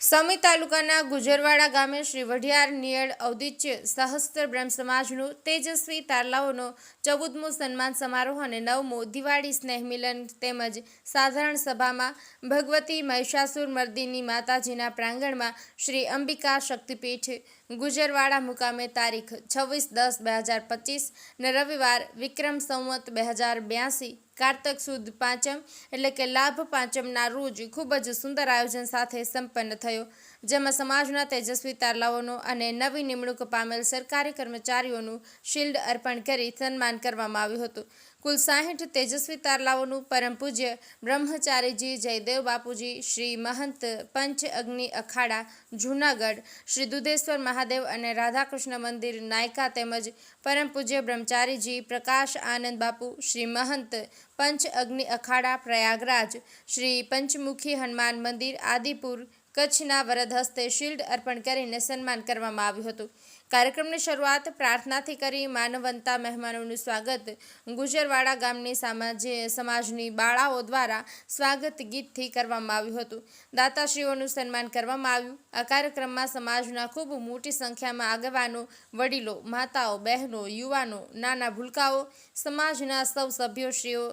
સમી તાલુકાના ગુજરવાડા ગામે શ્રી વઢિયાર નિયળ ઔદિત્ય સહસ્ત્ર બ્રહ્મ સમાજનું તેજસ્વી તારલાઓનો ચૌદમો સન્માન સમારોહ અને નવમો દિવાળી સ્નેહ મિલન તેમજ સાધારણ સભામાં ભગવતી મહિષાસુર મર્દિની માતાજીના પ્રાંગણમાં શ્રી અંબિકા શક્તિપીઠ ગુજરવાડા મુકામે તારીખ છવ્વીસ દસ બે હજાર પચીસ ને રવિવાર વિક્રમ સંવત બે હજાર બ્યાસી કારતક સુદ પાંચમ એટલે કે લાભ પાંચમના રોજ ખૂબ જ સુંદર આયોજન સાથે સંપન્ન થયો. જેમાં સમાજના તેજસ્વી તારલાઓનો અને નવી નિમણૂક પામેલ સરકારી કર્મચારીઓનું શિલ્ડ અર્પણ કરી સન્માન કરવામાં આવ્યું હતું. કુલ સાહીઠ તેજસ્વી તારલાઓનું પરમ પૂજ્ય બ્રહ્મચારીજી જયદેવ બાપુજી શ્રી મહંત પંચ અગ્નિ અખાડા, જૂનાગઢ, શ્રી દુધેશ્વર મહાદેવ અને રાધાકૃષ્ણ મંદિર નાયકા તેમજ પરમ પૂજ્ય બ્રહ્મચારીજી પ્રકાશ આનંદ બાપુ, શ્રી મહંત પંચ અગ્નિ અખાડા, પ્રયાગરાજ, શ્રી પંચમુખી હનુમાન મંદિર, આદિપુર, કચ્છના વરદ હસ્તે શિલ્ડ અર્પણ કરીને સન્માન કરવામાં આવ્યું હતું. કાર્યક્રમની શરૂઆત પ્રાર્થનાથી કરી માનવંતા મહેમાનોનું સ્વાગત. ગુજરવાડા ગામની સમાજે, સમાજની બાળાઓ દ્વારા સ્વાગત ગીતથી કરવામાં આવ્યું હતું. દાતાશ્રીઓનું સન્માન કરવામાં આવ્યું. આ કાર્યક્રમમાં સમાજના ખૂબ મોટી સંખ્યામાં આગેવાનો, વડીલો, માતાઓ, બહેનો, યુવાનો, નાના ભૂલકાઓ, સમાજના સૌ સભ્યોશ્રીઓ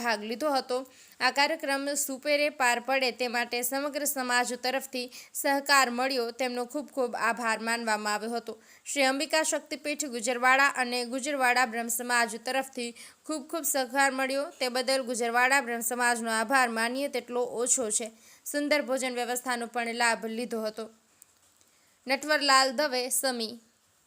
ભાગ લીધો હતો. આ કાર્યક્રમ સુપેરે પાર પડે તે માટે સમગ્ર સમાજ તરફથી સહકાર મળ્યો. તેમનો ખૂબ ખૂબ આભાર માનવામાં આવ્યો હતો. શ્રી અંબિકા શક્તિપીઠ ગુજરવાડા અને ગુજરવાડા બ્રહ્મ સમાજ તરફથી ખૂબ ખૂબ સહકાર મળ્યો. તે બદલ ગુજરવાડા બ્રહ્મ સમાજનો આભાર માનીએ તેટલો ઓછો છે. સુંદર ભોજન વ્યવસ્થાનો પણ લાભ લીધો હતો. નટવરલાલ દવે સમી